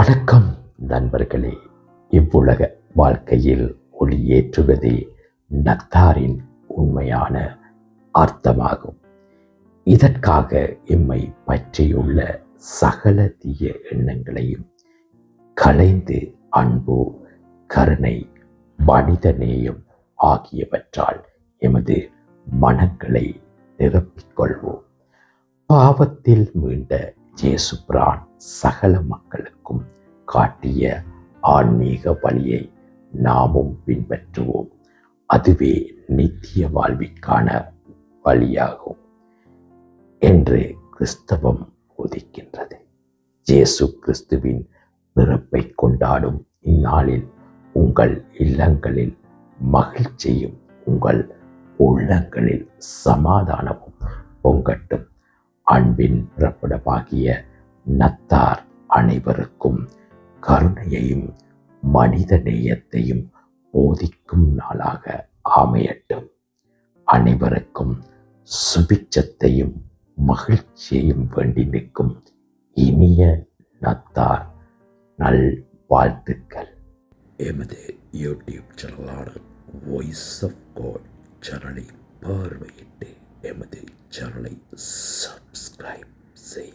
வணக்கம் நண்பர்களே. இவ்வுலக வாழ்க்கையில் ஒளியேற்றுவதே நத்தாரின் உண்மையான அர்த்தமாகும். இதற்காக எம்மை பற்றியுள்ள சகல தீய எண்ணங்களையும் களைந்து அன்பு கருணை மனிதநேயம் ஆகியவற்றால் எமது மனங்களை நிரப்பிக்கொள்வோம். பாவத்தில் மீண்ட ஜேசுபிரான் சகல மக்களுக்கும் காட்டிய ஆன்மீக வழியை நாமும் பின்பற்றுவோம். அதுவே நித்திய வாழ்விற்கான வழியாகும் என்று கிறிஸ்தவம் போதிக்கின்றது. ஜேசு கிறிஸ்துவின் பிறப்பை கொண்டாடும் இந்நாளில் உங்கள் இல்லங்களில் மகிழ்ச்சியும் உங்கள் உள்ளங்களில் சமாதானமும் பொங்கட்டும். அன்பின் பிறப்பிடமாகிய நத்தார் அனைவருக்கும் கருணையையும் மனித நேயத்தையும் போதிக்கும் நாளாக அமையட்டும். அனைவருக்கும் சுபிச்சத்தையும் மகிழ்ச்சியையும் வேண்டி நிற்கும் இனிய நத்தார் நல் வாழ்த்துக்கள். எமது யூடியூப் சேனலான வாய்ஸ் ஆஃப் காட் சேனலை பார்வையிட்டு எமது சேனலை subscribe. See